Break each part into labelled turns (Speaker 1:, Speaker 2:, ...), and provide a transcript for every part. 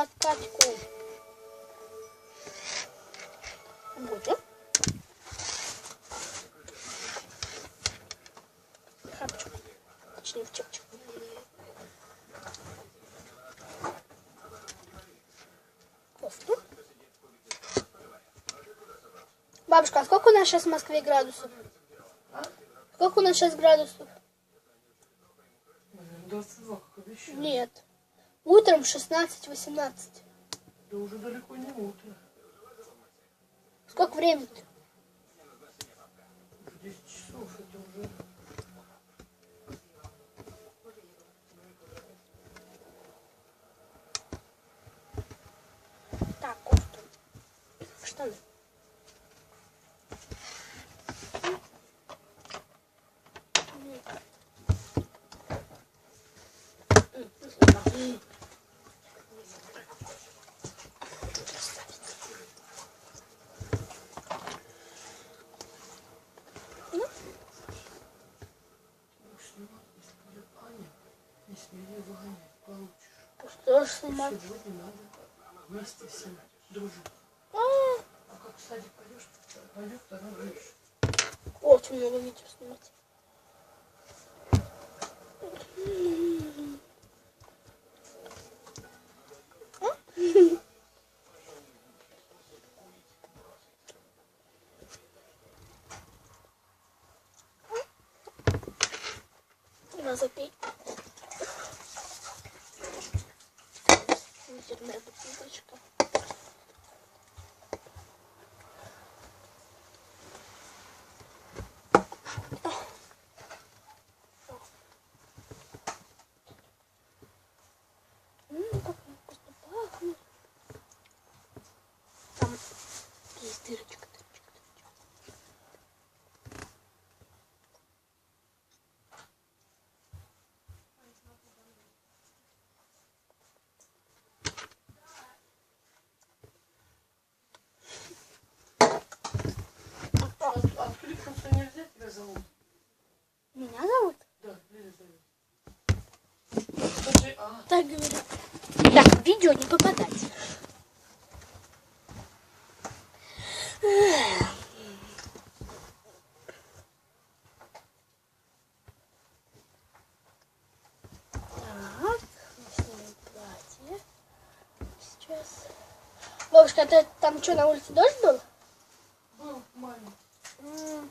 Speaker 1: на Катьку. Будем. Хапчик. Точнее, в чепчик. Кофту. Бабушка, а сколько у нас сейчас в Москве градусов? Сколько у нас сейчас градусов?
Speaker 2: 22, как обещали.
Speaker 1: Нет. Утром 16-18.
Speaker 2: Да уже далеко не утро.
Speaker 1: Сколько времени-то?
Speaker 2: Уже 10 часов, это уже...
Speaker 1: Так, кофту. Штаны.
Speaker 2: Будешь снимать, если придет Аня, не смей выгонять,
Speaker 1: ж снимать?
Speaker 2: Сегодня надо вместе всем дружить.
Speaker 1: А,
Speaker 2: А как в садик пойдешь, пойдет, тогда будешь.
Speaker 1: Очень много видео снимать. На Интернет бутылочка.
Speaker 2: Зовут?
Speaker 1: Меня зовут?
Speaker 2: Да, Лиля зовет. Скажи, а,
Speaker 1: Так говорят. Так, видео не попадать. Так, мы снимем платье. Сейчас. Бабушка, а ты там что, на улице дождь был?
Speaker 2: был маленький,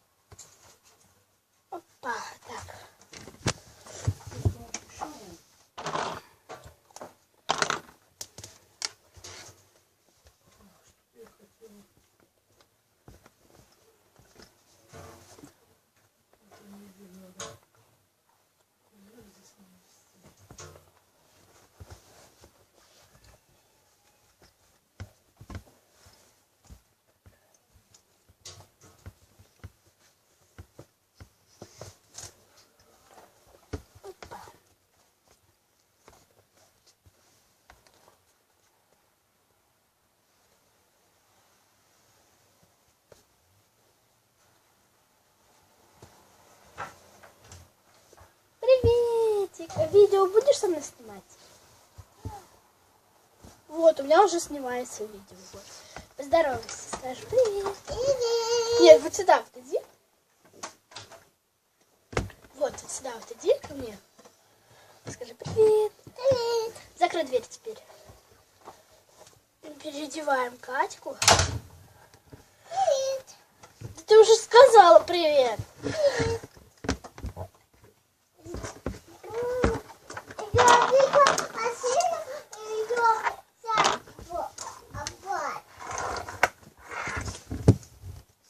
Speaker 1: Видео будешь со мной снимать? Вот, у меня уже снимается видео. Вот. Поздоровайся, скажи привет. Нет, вот сюда вот иди. Вот, вот сюда вот иди ко мне. Скажи привет. Привет. Закрой дверь теперь. Переодеваем Катьку. Привет. Да ты уже сказала привет.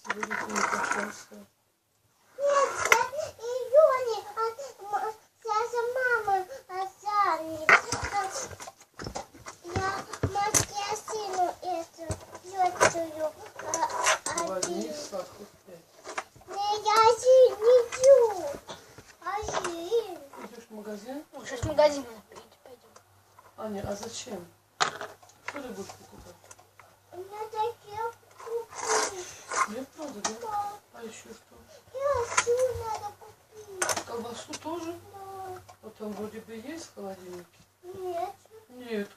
Speaker 2: Сегодня ты не качался. Возьми сахар пять. Идешь в магазин?
Speaker 1: Ну, сейчас в магазин надо пойти, пойдем.
Speaker 2: Аня, а зачем? Что ты будешь покупать? Хлеб надо, да? А еще что? Колбасу тоже? Вот там вроде бы есть в холодильнике.
Speaker 3: Нет.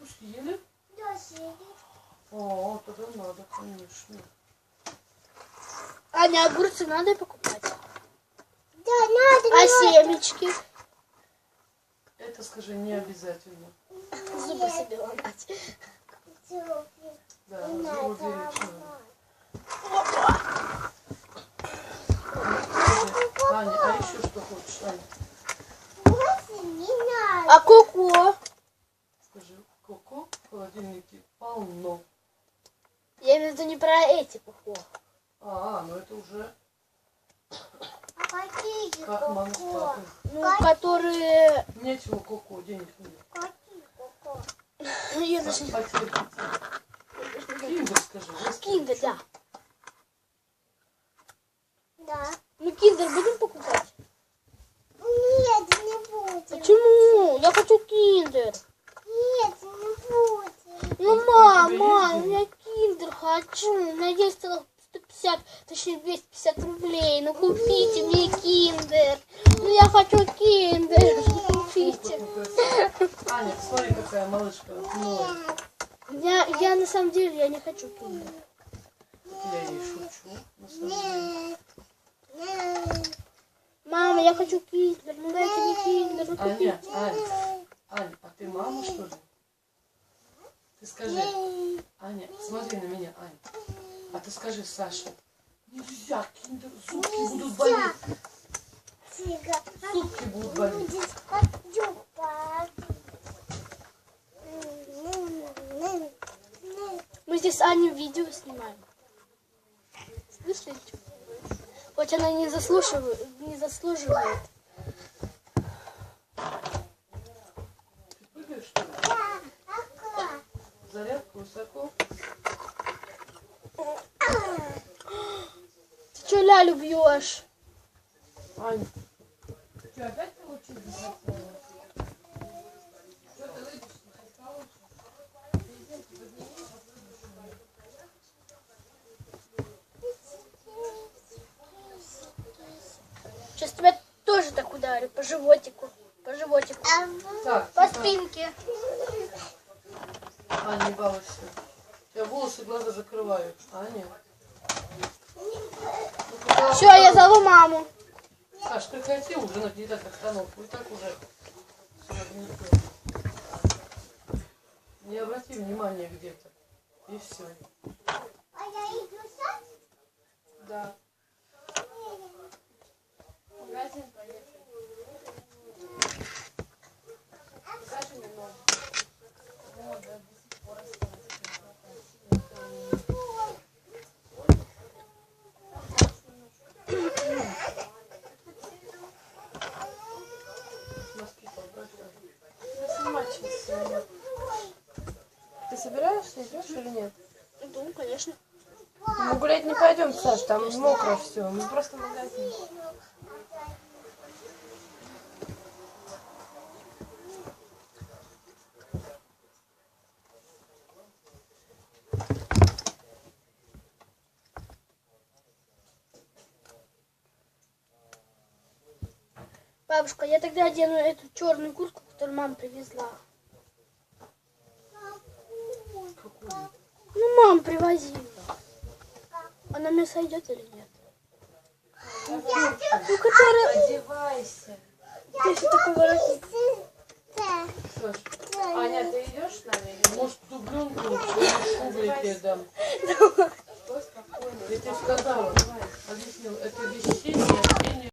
Speaker 2: О, конечно.
Speaker 1: Аня, огурцы надо покупать.
Speaker 3: Да, надо,
Speaker 1: А семечки?
Speaker 2: Это скажи не обязательно.
Speaker 1: Зубы себе ломать.
Speaker 2: Да,
Speaker 3: Не
Speaker 2: зубы. Скажи, Аня, а еще что хочешь, Аня?
Speaker 3: Не.
Speaker 1: А коко?
Speaker 2: Скажи, коко в холодильнике полно.
Speaker 1: Я имею в виду не эти коко.
Speaker 2: А, ну это уже
Speaker 3: А какие
Speaker 2: как мама с папой.
Speaker 1: Ну, которые...
Speaker 2: Нечего коко, денег нет.
Speaker 3: Какие коко?
Speaker 1: Я даже не...
Speaker 2: Потерь. Киндер скажи.
Speaker 1: Киндер, да.
Speaker 3: Да.
Speaker 1: Мы киндер будем покупать?
Speaker 3: Нет, не будем.
Speaker 1: Почему? Я хочу киндер.
Speaker 3: Нет, не будем.
Speaker 1: Ну, мам,
Speaker 2: тебе
Speaker 1: мам,
Speaker 2: есть
Speaker 1: я киндер хочу. У меня есть целых 150, точнее 250 рублей. Ну, купите мне киндер. Ну, я хочу киндер. Купите.
Speaker 2: Опытный Аня, смотри, какая малышка. Ноет.
Speaker 1: Я, я на самом деле, я не хочу киндер.
Speaker 2: Я ей шучу. На самом деле.
Speaker 3: Нет. Нет.
Speaker 1: Мама, я хочу киндер. Ну, дайте мне киндер. Ну,
Speaker 2: Аня,
Speaker 1: купите.
Speaker 2: Аня, Аня, а ты мама, что ли? Ты скажи, Аня, смотри на меня, Аня. А ты скажи, Саша, нельзя, киндер, зубки будут болеть. Зубки будут болеть.
Speaker 1: Мы здесь Аней видео снимаем. Слышите? Хоть она не заслуживает, не заслуживает.
Speaker 2: Зарядка высоко.
Speaker 1: Ты что лялю бьешь?
Speaker 2: Аня, ты что, опять получилось? захотела? Что ты выйдешь?
Speaker 1: Сейчас тебя тоже так ударю по животику. По животику.
Speaker 3: А вы-
Speaker 2: Так,
Speaker 1: По спинке.
Speaker 2: Аня, не. Я волосы, глаза закрываю. Аня. Ну,
Speaker 1: Все, я зову маму.
Speaker 2: Саш, прекрати уже нагнетать обстановку. И так уже. Не обрати внимания где-то. И все.
Speaker 3: А я иду сам?
Speaker 2: Да.
Speaker 4: Идешь или нет?
Speaker 1: Иду, конечно.
Speaker 4: Мы гулять не пойдем, Саш, там мокро все. Мы просто в магазин.
Speaker 1: Бабушка, я тогда одену эту черную куртку, которую мама привезла.
Speaker 2: Какую?
Speaker 1: Ну, мама привозила. Она мне сойдет или нет? Ну, которая...
Speaker 4: Одевайся.
Speaker 1: Здесь вот такой воротник.
Speaker 4: Аня, ты идешь с нами? или
Speaker 2: может дубленку тебе дам?
Speaker 4: Спокойно.
Speaker 2: Я тебе сказала, объяснил, это осеннее